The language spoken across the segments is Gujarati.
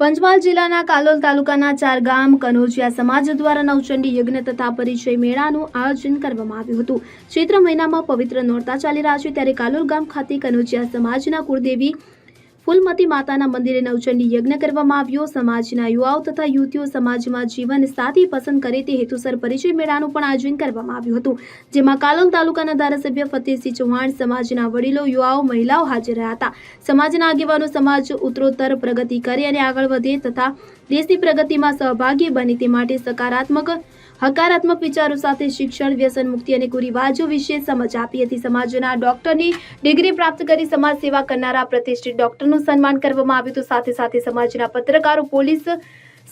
પંચમહાલ જિલ્લાના કાલોલ તાલુકાના ચાર ગામ કનોજિયા સમાજ દ્વારા નવચંડી યજ્ઞ તથા પરિચય મેળાનું આયોજન કરવામાં આવ્યું હતું. ચૈત્ર મહિનામાં પવિત્ર નોરતા ચાલી રહ્યા છે ત્યારે કાલોલ ગામ ખાતે કનોજિયા સમાજના કુળદેવી ફૂલમતી માતાના મંદિરે નવચંડી યજ્ઞ કરવામાં આવ્યો. સમાજના યુવાઓ તથા યુવતીઓ સમાજમાં જીવન સાથી પસંદ કરે તે હેતુસર પરિચય મેળાનું પણ આયોજન કરવામાં આવ્યું હતું. જેમાં કાલોલ તાલુકાના ધારાસભ્ય ફતેહસિંહ ચૌહાણ, સમાજના વડીલો, યુવાઓ, મહિલાઓ હાજર રહ્યા હતા. સમાજના આગેવાનો સમાજ ઉત્તરોત્તર પ્રગતિ કરે અને આગળ વધે તથા દેશની પ્રગતિમાં સહભાગી બને તે માટે સકારાત્મક, હકારાત્મક વિચારો સાથે શિક્ષણ, વ્યસન મુક્તિ અને કુરિવાજો વિશે સમજ આપી હતી. સમાજના ડોક્ટરની ડિગ્રી પ્રાપ્ત કરી સમાજ સેવા કરનારા પ્રતિષ્ઠિત ડોક્ટરનું સન્માન કરવામાં આવ્યું હતું. સાથે સાથે સમાજના પત્રકારો પોલીસ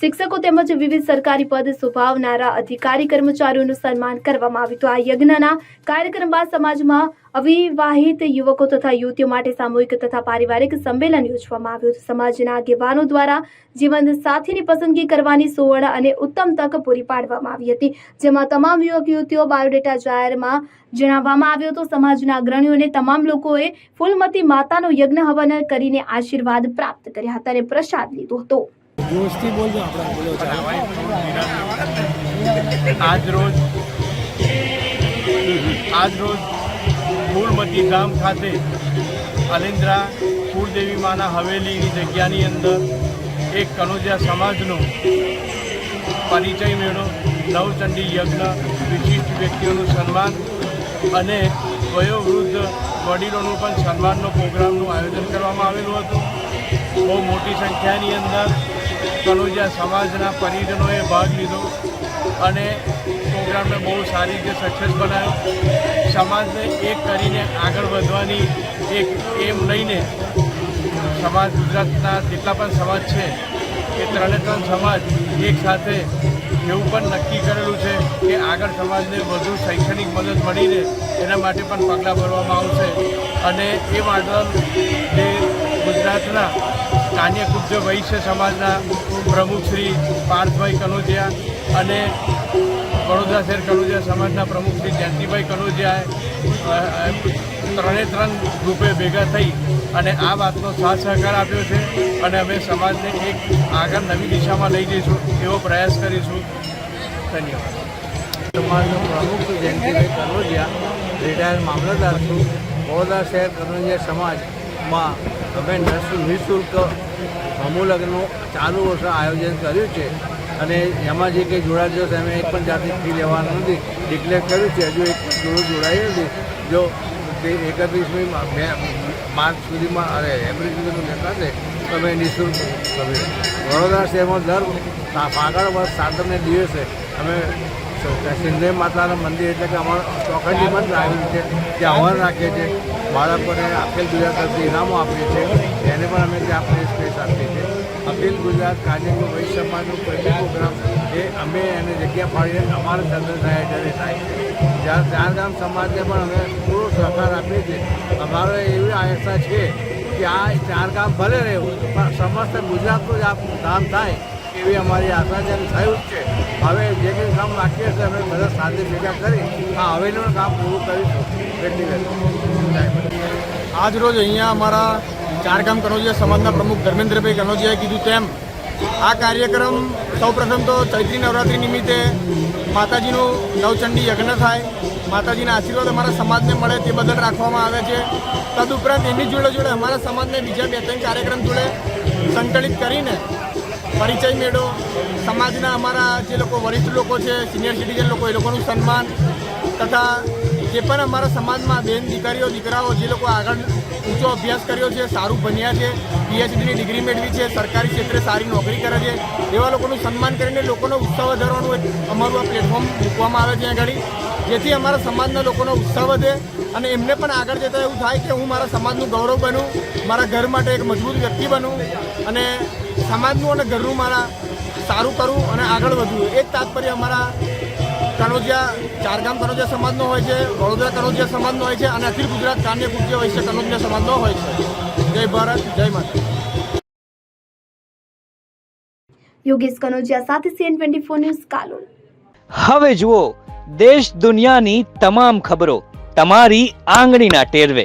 શિક્ષકો તેમજ વિવિધ સરકારી પદ સુભાવનારા અધિકારી કર્મચારીઓનું સન્માન કરવામાં આવ્યું હતું. આ યજ્ઞના કાર્યક્રમ બાદ સમાજમાં અવિવાહિત યુવકો તથા યુવતીઓ માટે સામૂહિક તથા પારિવારિક સંમેલન યોજવામાં આવ્યું હતું. સમાજના આગેવાનો દ્વારા જીવન સાથીની પસંદગી કરવાની સુવર્ણ અને ઉત્તમ તક પૂરી પાડવામાં આવી હતી. જેમાં તમામ યુવક, યુવતીઓ બાયોડેટા જાહેરમાં જણાવવામાં આવ્યો હતો. સમાજના અગ્રણીઓને તમામ લોકોએ ફૂલમતી માતાનો યજ્ઞ હવન કરીને આશીર્વાદ પ્રાપ્ત કર્યા હતા અને પ્રસાદ લીધો હતો. જોશથી બોલજો આપણે બોલો આજ રોજ આજ રોજ ફૂલમતી ગામ ખાતે અલિન્દ્રા કુળદેવી માના હવેલીની જગ્યાની અંદર એક કનોજિયા સમાજનો પરિચય મેળો, નવચંડી યજ્ઞ, વિશિષ્ટ વ્યક્તિઓનું સન્માન અને વયોવૃદ્ધ વડીલોનું પણ સન્માનનો પ્રોગ્રામનું આયોજન કરવામાં આવેલું હતું. બહુ મોટી સંખ્યાની અંદર કનોજિયા સમાજના પરિજનોએ ભાગ લીધો અને પ્રોગ્રામને બહુ સારી રીતે સક્સેસ બનાવ્યો. સમાજને એક કરીને આગળ વધવાની એક એમ લઈને સમાજ ગુજરાતના જેટલા પણ સમાજ છે એ ત્રણે ત્રણ સમાજ એક સાથે એવું પણ નક્કી કરેલું છે કે આગળ સમાજને વધુ શૈક્ષણિક મદદ મળીને એના માટે પણ પગલાં ભરવામાં આવશે. અને એ માટે જે ગુજરાતના કાન્યકુબ્જ વૈશ્ય સમાજના પ્રમુખ શ્રી પાર્થભાઈ કનોજિયા અને વડોદરા શહેર કનોજિયા સમાજના પ્રમુખ શ્રી જયંતિભાઈ કનોજિયાએ ત્રણે ત્રણ ગ્રુપે ભેગા થઈ અને આ વાતનો સાથ સહકાર આપ્યો છે અને અમે સમાજને એક આગળ નવી દિશામાં લઈ જઈશું એવો પ્રયાસ કરીશું. ધન્યવાદ. સમાજનો પ્રમુખ જયંતિભાઈ કનોજિયા, રિટાયર્ડ મામલતદાર છું, વડોદરા શહેર કનોજિયા સમાજમાં અમે નિઃશુલ્ક સમૂહલગ્નનું ચાલુ વર્ષ આયોજન કર્યું છે. અને એમાં જે કંઈ જોડાજો છે અમે એક પણ જાતની ફી લેવાનું નથી. ડિક્લેર કર્યું છે, હજુ એક પણ જોડું જોડાયું નથી. જો તે એકત્રીસમી માર્ચ સુધીમાં, અરે, એપ્રિલ સુધીનું દેખાશે, તો અમે નિઃશુલ્ક તમે વડોદરા શહેરમાં દર ફાગણ વર્ષ સાતમને દિવસે અમે સિંધે માતાના મંદિર એટલે કે અમારું ચોકડી પણ આવી છે, ત્યાં હવન રાખીએ છીએ. બાળકોને અખિલ ગુજરાત તરફથી ઇનામો આપીએ છીએ. એને પણ અમે ત્યાં આપણે સ્પેસ આપીએ છીએ. અખિલ ગુજરાત કાર્યક્રમ વૈશ્ય સમાજનું પ્રોગ્રામ એ અમે એને જગ્યા ફાળીને અમારા ચંદ્ર થાય ત્યારે થાય છે. જ્યારે ચાર ગામ સમાજને પણ અમે પૂરો સહકાર આપીએ છીએ. અમારો એવી આશા છે કે આ ચાર ગામ ભલે રહેવું, પણ સમસ્ત ગુજરાતનું જ આ ધામ થાય. એવી અમારી આશા છે થયું જ છે. હવે જે કંઈ કામ બાકી હશે અમે બધા સાથે ભેગા કરી આ હવેલીનું કામ પૂરું કરીશું. વહેલી આજ રોજ અહીંયા અમારા ચારગામ કનોજીયા સમાજના પ્રમુખ ધર્મેન્દ્રભાઈ કનોજીયાએ કીધું તેમ, આ કાર્યક્રમ સૌપ્રથમ તો ચૈત્રી નવરાત્રિ નિમિત્તે માતાજીનું નવચંડી યજ્ઞ થાય. માતાજીના આશીર્વાદ અમારા સમાજને મળે તે બદલ રાખવામાં આવે છે. તદુપરાંત એની જોડે જોડે અમારા સમાજને બીજા બે ત્રણ કાર્યક્રમ જોડે સંકલિત કરીને પરિચય મેળો સમાજના અમારા જે લોકો વરિષ્ઠ લોકો છે સિનિયર સિટીઝન લોકો, એ લોકોનું સન્માન તથા જે પણ અમારા સમાજમાં બેન દીકરીઓ, દીકરાઓ, જે લોકો આગળ ઊંચો અભ્યાસ કર્યો છે, સારું ભણ્યા છે પીએચડીની ડિગ્રી મેળવી છે, સરકારી ક્ષેત્રે સારી નોકરી કરે છે, એવા લોકોનું સન્માન કરીને લોકોનો ઉત્સાહ વધારવાનું એક અમારું આ પ્લેટફોર્મ મૂકવામાં આવે છે આગળ. જેથી અમારા સમાજના લોકોનો ઉત્સાહ વધે અને એમને પણ આગળ જતાં એવું થાય કે હું મારા સમાજનું ગૌરવ બનું, મારા ઘર માટે એક મજબૂત વ્યક્તિ બનું અને સમાજનું અને ઘરનું મારા સારું કરવું અને આગળ વધવું. એ જ તાત્પર્ય અમારા કનોજિયા ચારગામ કનોજિયા સમાજનો હોય છે વડોદરા કનોજિયા સમાજનો હોય છે અને અખિલ ગુજરાત કાન્ય હોય છે કનોજિયા સમાજનો હોય છે. જય ભારત જય માતા યોગેશ કનોજિયા સાથે CN twenty four news Kalol. હવે જુઓ દેશ દુનિયાની તમામ ખબરો તમારી આંગળીના ટેરવે.